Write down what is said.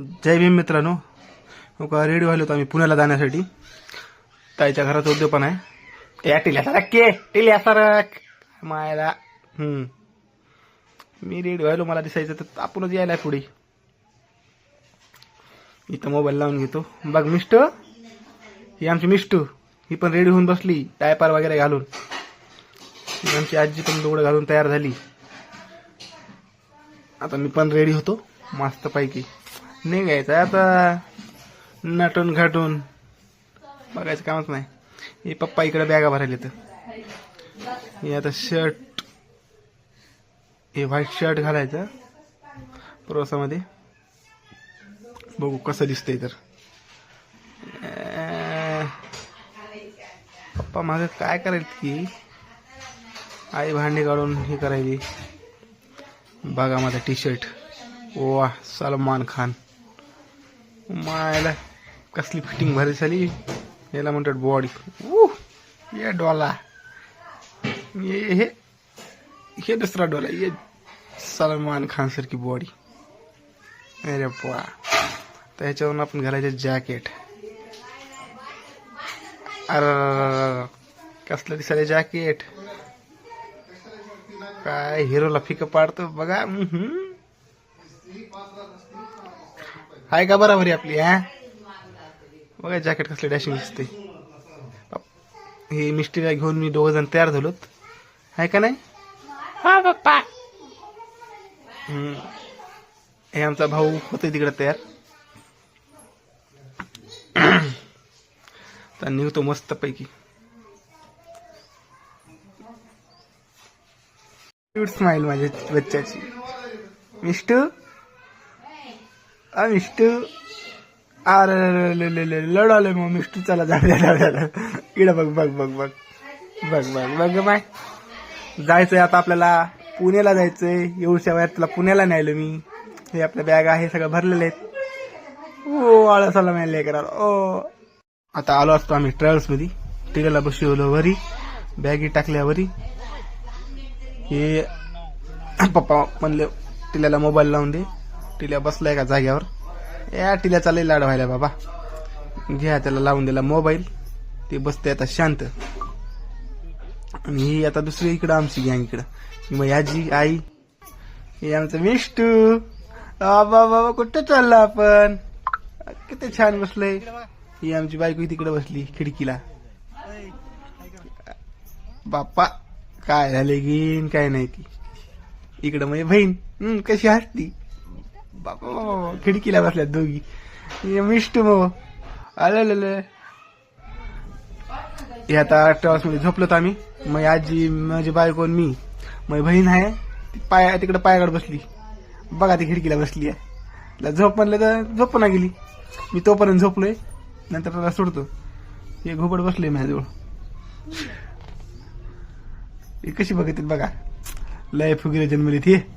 जय भीम मित्रांनो. हो का रेडी व्हायलो होतो आम्ही पुण्याला जाण्यासाठी. ताईच्या घराचा उद्योग पण आहे. या टिल्या सारख के टिल्या सारख. मायला. हम्म. मी रेडी व्हायलो मला दिसायचं तर आपणच यायला पुढे. इथं मोबाईल लावून घेतो. बघ मिष्ट ही आमची मिस्टू ही पण रेडी होऊन बसली टायपार वगैरे घालून. ही आमची आजी पण दोघं घालून तयार झाली. आता मी पण रेडी होतो मस्त पैकी. निघायचं. आता नटून घाटून बघायचं कामच नाही. हे पप्पा इकडे बॅगा भरायला तर हे आता शर्ट हे व्हाईट शर्ट घालायचं प्रवासामध्ये. बघू कसं दिसतंय तर. पप्पा माझं काय करायचं की आई भांडी काढून हे करायली. बघा माझा टी शर्ट वा सलमान खान. मायला कसली फिटिंग भारी झाली. याला म्हणतात बॉडी ये डोला. ये हे हे दुसरा डोला. ये सलमान खान सारखी बॉडी अरे पोळा तर ह्याच्यावरून आपण घालायचं जॅकेट अरे कसलं दिसायला जॅकेट काय हिरोला फिकं पाडतो बघा. हाय का बराबरी आपली हा? बघा जॅकेट कसले डॅशिंग दिसते. हे मिस्टीला घेऊन मी दोघ जण तयार झालोत. हाय का नाही? हा पप्पा. हे आमचा भाऊ होते तिकडे तयार. तर निघतो मस्त पैकी स्माइल माझ्या बच्च्याची. मिस्टू? आ मिस्टू अरे लढवलंय मग मिष्टू चला जाऊया जाऊया इकडं बघ बघ बघ बघ. बघ बघ बघ माय जायचंय आता आपल्याला पुण्याला जायचंय. एवढ्या वयात तुला पुण्याला न्यायलो मी. हे आपल्या बॅग आहे सगळं भरलेले आहेत. ओ आळसाला मिळाले करा ओ. आता आलो असतो आम्ही ट्रॅव्हल्समध्ये टिकाला बसवलो वरी. बॅगी टाकल्या वरी. हे पप्पा म्हणले टिल्याला मोबाईल लावून दे. टिल्या बसलाय का जाग्यावर या टिल्या चालय लाड व्हायला बाबा. घ्या त्याला लावून दिला मोबाईल. ते बसते आता शांत. आणि ही आता दुसरी इकडं आमची गँग इकडं. मग आजी आई हे आमचं मिष्टू. बाबा बाबा कुठं चाललं आपण? किती छान बसलंय. ही आमची बायको तिकडे बसली खिडकीला. बाप्पा काय झाले घेईन काय नाही ती. इकडं म्हणजे बहीण. कशी हसती? बाबा, खिडकीला बसल्यात दोघी. मिष्ट मिष्टू मग आलं हे आता ट्रॅव्हल्समध्ये झोपलोत आम्ही. मग आजी माझी बायको मी. मग बहीण आहे. ती पाय तिकडे पायाकडे बसली. बघा ती खिडकीला बसली आहे. तिला झोप म्हणलं तर झोप ना गेली. मी तोपर्यंत झोपलोय. नंतर त्याला सोडतो. हे घोबड बसले माझ्याजवळ. हे कशी बघतील बघा. लय फुगिरे जन्मली हे.